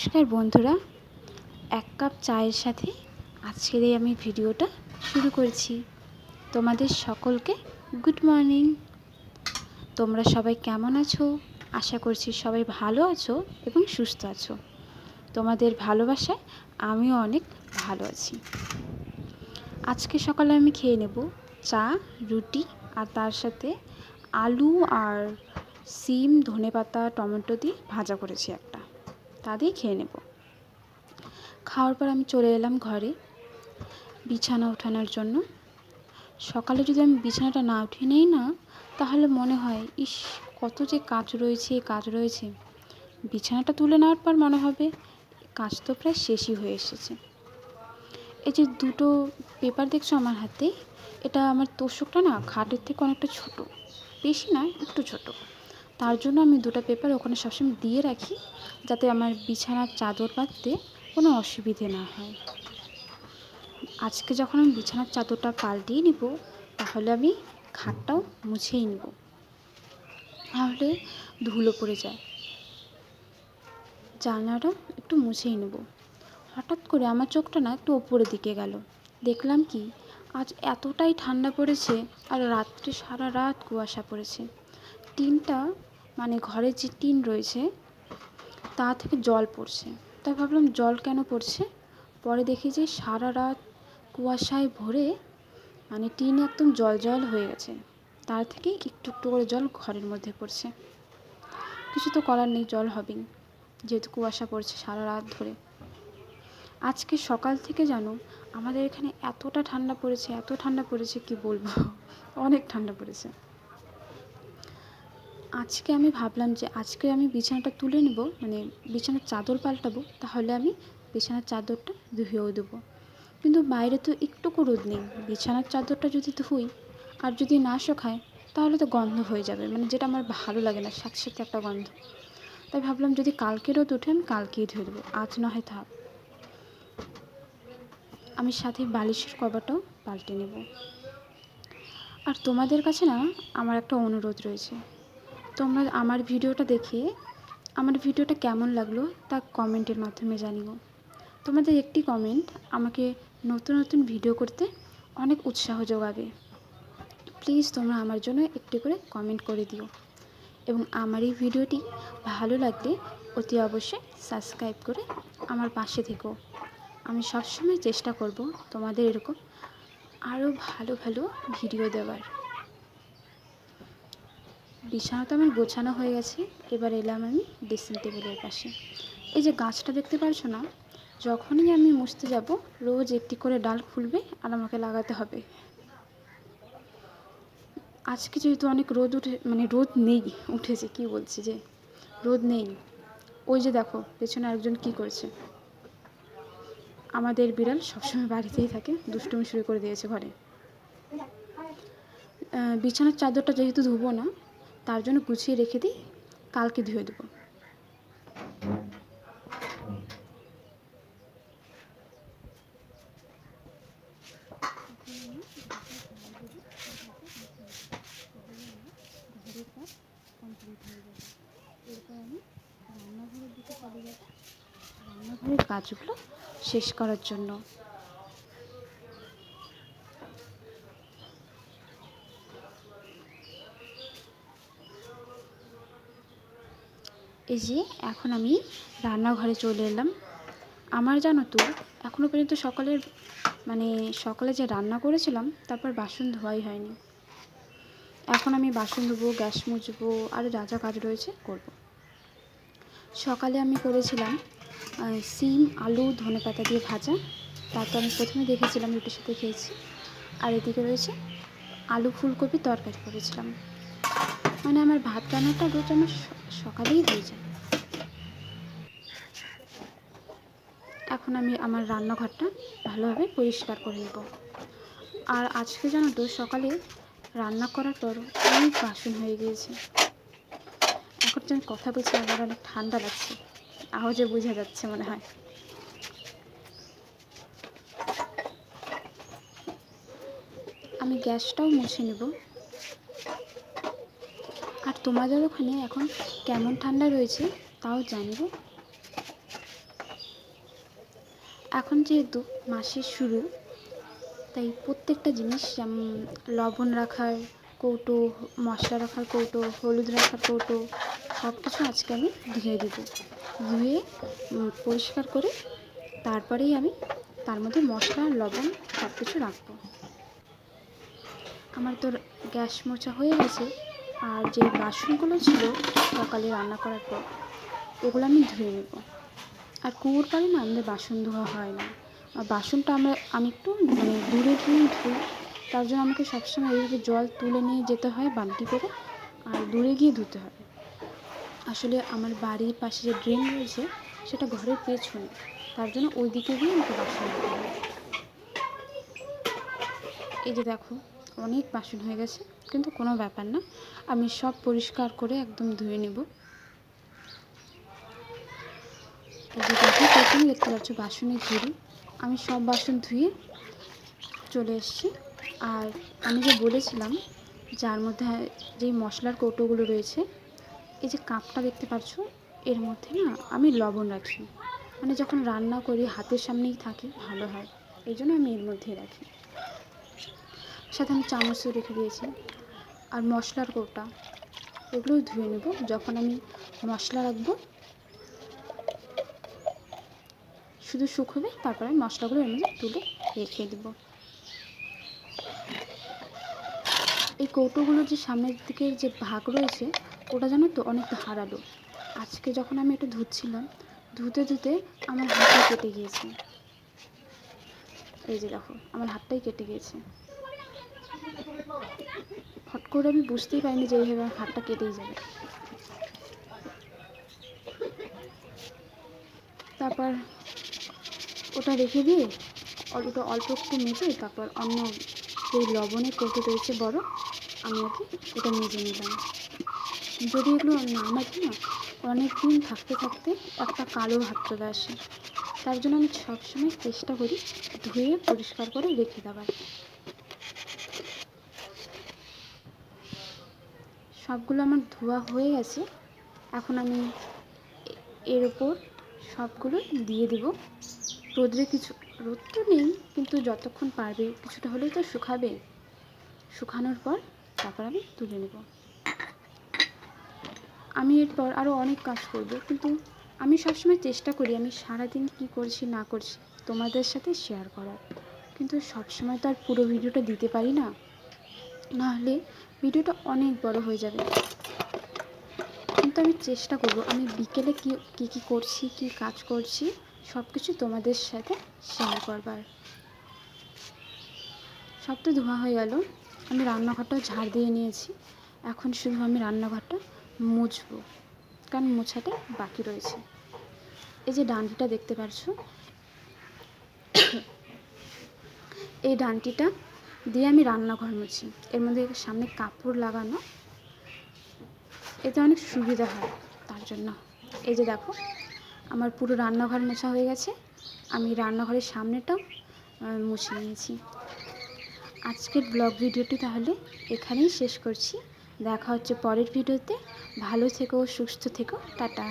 নমস্কার বন্ধুরা, এক কাপ চায়ের সাথে আজকের এই আমি ভিডিওটা শুরু করছি। তোমাদের সকলকে গুড মর্নিং। তোমরা সবাই কেমন আছো? আশা করছি সবাই ভালো আছো এবং সুস্থ আছো। তোমাদের ভালোবাসায় আমিও অনেক ভালো আছি। আজকে সকালে আমি খেয়ে নেব চা, রুটি আর তার সাথে আলু আর সিম, ধনেপাতা, টমেটো দিয়ে ভাজা করেছি একটা তা দিয়ে খেয়ে নেব। খাওয়ার পর আমি চলে এলাম ঘরে বিছানা ওঠানোর জন্য। সকালে যদি আমি বিছানাটা না উঠিয়ে নেই না, তাহলে মনে হয়, ইস, কত যে কাজ রয়েছে কাজ রয়েছে। বিছানাটা তুলে নেওয়ার পর মনে হবে কাজ তো প্রায় শেষই হয়ে এসেছে। এই যে দুটো পেপার দেখছ আমার হাতে, এটা আমার তোষকটা না, খাটের থেকে অনেকটা ছোট। বেশি নয়, একটু ছোট। তার জন্য আমি দুটো পেপার ওখানে সবসময় দিয়ে রাখি, যাতে আমার বিছানার চাদর পাততে কোনো অসুবিধে না হয়। আজকে যখন আমি বিছানার চাদরটা পাল্টিয়ে নিব, তাহলে আমি খাটটাও মুছেই নিব। তাহলে ধুলো পড়ে যায়। জানলাটা একটু মুছেই নেব। হঠাৎ করে আমার চোখটা না একটু ওপরের দিকে গেল। দেখলাম কি, আজ এতটাই ঠান্ডা পড়েছে আর রাত্রে সারা রাত কুয়াশা পড়েছে। টিনটা মানে ঘরে যে টিন রয়েছে, তা থেকে জল পড়ছে। তাই ভাবলাম জল কেন পড়ছে? পরে দেখি যে সারা রাত কুয়াশায় ভরে মানে টিন একদম জল জল হয়ে গেছে। তার থেকে একটু একটু করে জল ঘরের মধ্যে পড়ছে। কিছু তো করার নেই, জল হবেই, যেহেতু কুয়াশা পড়ছে সারা রাত ধরে। আজকে সকাল থেকে জানো, আমাদের এখানে এতটা ঠান্ডা পড়েছে, এত ঠান্ডা পড়েছে কি বলব? অনেক ঠান্ডা পড়েছে। আজকে আমি ভাবলাম যে আজকে আমি বিছানাটা তুলে নেব মানে বিছানার চাদর পাল্টাবো, তাহলে আমি বিছানার চাদরটা ধুয়েও দেবো। কিন্তু বাইরে তো একটুকু রোদ নেই, বিছানার চাদরটা যদি ধুই আর যদি না শোকায়, তাহলে তো গন্ধ হয়ে যাবে মানে যেটা আমার ভালো লাগে না সাথে একটা গন্ধ। তাই ভাবলাম যদি কালকে রোদ উঠে আমি কালকেই ধুয়ে দেবো, আজ না হয় থাক। আমি সাথে বালিশের কভারটাও পাল্টে নেব। আর তোমাদের কাছে না, আমার একটা অনুরোধ রয়েছে। তোমরা আমার ভিডিওটা দেখে আমার ভিডিওটা কেমন লাগল তা কমেন্টের মাধ্যমে জানিও। তোমাদের একটি কমেন্ট আমাকে নতুন নতুন ভিডিও করতে অনেক উৎসাহ যোগাবে। প্লিজ তোমরা আমার জন্য একটি করে কমেন্ট করে দিও। এবং আমার এই ভিডিওটি ভালো লাগলে অতি অবশ্যই সাবস্ক্রাইব করে আমার পাশে থেকো। আমি সবসময় চেষ্টা করব তোমাদের এরকম আরও ভালো ভালো ভিডিও দেওয়ার। বিছানা তো আমার গোছানো হয়ে গেছে। এবার এলাম আমি ড্রেসিং টেবিলের পাশে। এই যে গাছটা দেখতে পারছ না, যখনই আমি মুছতে যাব, রোজ একটি করে ডাল খুলবে আর আমাকে লাগাতে হবে। আজকে যেহেতু অনেক রোদ উঠে মানে রোদ নেই, উঠেছে, কি বলছি যে? রোদ নেই। ওই যে দেখো, পেছনে আরেকজন কি করছে? আমাদের বিড়াল সবসময় বাড়িতেই থাকে, দুষ্টুমি শুরু করে দিয়েছে ঘরে। বিছানার চাদরটা যেহেতু ধুবো না তার জন্য গুছিয়ে রেখে দিই কালকে ধুয়ে দেবো। কাজগুলো শেষ করার জন্য। এই যে এখন আমি রান্নাঘরে চলে এলাম। আমার জানো তো এখনও পর্যন্ত সকালের মানে সকালে যে রান্না করেছিলাম, তারপর বাসন ধোয়াই হয়নি। এখন আমি বাসন ধোবো, গ্যাস মুছবো, আর যা যা কাজ রয়েছে করব। সকালে আমি করেছিলাম সিম, আলু, ধনে পাতা দিয়ে ভাজা। তারপর আমি প্রথমে দেখেছিলাম রুটির সাথে খেয়েছি। আর এদিকে রয়েছে আলু ফুলকপি তরকারি করেছিলাম। মানে আমার ভাত রান্নাটা রোজ আমার সকালেই হয়ে যায়। এখন আমি আমার রান্নাঘরটা ভালোভাবে পরিষ্কার করে নেব। আর আজকে জানো তো, সকালে রান্না করার পর অনেক বাসন হয়ে গিয়েছে। এখন যে আমি কথা বলছি, আমার অনেক ঠান্ডা লাগছে। আওয়াজে বোঝা যাচ্ছে মনে হয়। আমি গ্যাসটাও মুছে নেব। তোমাদের ওখানে এখন কেমন ঠান্ডা রয়েছে তাও জানব। এখন যেহেতু মাসের শুরু, তাই প্রত্যেকটা জিনিস লবণ রাখার কৌটো, মশলা রাখার কৌটো, হলুদ রাখার কৌটো, সব কিছু আজকে আমি ধুয়ে দেব। ধুয়ে পরিষ্কার করে তারপরেই আমি তার মধ্যে মশলা, লবণ সব কিছু রাখব। আমার তো গ্যাস মোচা হয়ে গেছে আর যে বাসনগুলো ছিল সকালে রান্না করার পর, ওগুলো আমি ধুয়ে নেব। আর কুয়োর পাড়ে না আমাদের বাসন ধোয়া হয় না। আর বাসনটা আমরা, আমি একটু মানে দূরে গিয়ে ধুই। তার জন্য আমাকে সবসময় এইভাবে জল তুলে নিয়ে যেতে হয় বালতি করে, আর দূরে গিয়ে ধুতে হয়। আসলে আমার বাড়ির পাশে যে ড্রেন রয়েছে, সেটা ঘরের পেছনে। তার জন্য ওই দিকে গিয়ে আমাকে বাসন ধুতে হয়। এই যে দেখো অনেক বাসন হয়ে গেছে, কিন্তু কোনো ব্যাপার না। আমি সব পরিষ্কার করে একদম ধুয়ে নেব। যে প্রথমে দেখতে পাচ্ছ বাসনের ঝুড়ি। আমি সব বাসন ধুয়ে চলে এসেছি। আর আমি যে বলেছিলাম, যার মধ্যে যেই মশলার কৌটোগুলো রয়েছে, এই যে কাপটা দেখতে পাচ্ছ, এর মধ্যে না আমি লবণ রাখি। মানে যখন রান্না করি, হাতের সামনেই থাকে, ভালো হয়। এই জন্য আমি এর মধ্যেই রাখি। সাথে আমি চামচও রেখে দিয়েছি। আর মশলার কৌটা এগুলো ধুয়ে নেব। যখন আমি মশলা রাখব, শুধু শুকোবে, তারপরে আমি মশলাগুলো এর মধ্যে তুলে রেখে দেব। এই কৌটোগুলোর যে সামনের দিকের যে ভাগ রয়েছে, ওটা জানো তো অনেক ধারালো আজকে যখন আমি এটা ধুচ্ছিলাম, ধুতে ধুতে আমার হাতটা কেটে গিয়েছে। এই যে দেখো, আমার হাতটাই কেটে গিয়েছে। হট করে আমি বুঝতেই পারিনি যে এইভাবে হাতটা কেটেই যাবে। তারপর ওটা রেখে দিয়ে অল্পটা অল্প একটু মেজে তারপর অন্য যে লবণের কৌটো রয়েছে বড়, আমি আর কি ওটা মেজে নিলাম। যদি এগুলো না মাজি না, অনেক দিন থাকতে থাকতে একটা কালো ভাব চলে আসে। তার জন্য আমি সবসময় চেষ্টা করি ধুয়ে পরিষ্কার করে রেখে দেওয়ার। সবগুলো আমার ধোয়া হয়ে গেছে। এখন আমি এর ওপর সবগুলো দিয়ে দেব। রোদ্রে কিছু, রোদ তো নেই, কিন্তু যতক্ষণ পারবে কিছুটা হলেও তো শুকাবে। শুকানোর পর তারপর আমি তুলে নেব। আমি এরপর আরও অনেক কাজ করব, কিন্তু আমি সবসময় চেষ্টা করি আমি সারাদিন কি করছি, না করছি তোমাদের সাথে শেয়ার করার। কিন্তু সবসময় তো আর পুরো ভিডিওটা দিতে পারি না। নাহলে ভিডিওটা অনেক বড় হয়ে যাবে। কিন্তু আমি চেষ্টা করব, আমি বিকেলে কী কী কী করছি, কী কাজ করছি সব কিছু তোমাদের সাথে শেয়ার করবার। সব তো ধোয়া হয়ে গেল, আমি রান্নাঘরটা ঝাড় দিয়ে নিয়েছি। এখন শুধু আমি রান্নাঘরটা মুছবো, কারণ মোছাটা বাকি রয়েছে। এই যে ডান্ডিটা দেখতে পারছ? এই ডান্ডিটা দিয়ে আমি রান্নাঘর মুছি। এর মধ্যে সামনে কাপড় লাগানো। এতে অনেক সুবিধা হয় তার জন্য। এই যে দেখো, আমার পুরো রান্নাঘর মোছা হয়ে গেছে। আমি রান্নাঘরের সামনেটাও মুছে নিয়েছি। আজকের ব্লগ ভিডিওটি তাহলে এখানেই শেষ করছি। দেখা হচ্ছে পরের ভিডিওতে। ভালো থেকো, সুস্থ থেকো। টাটা।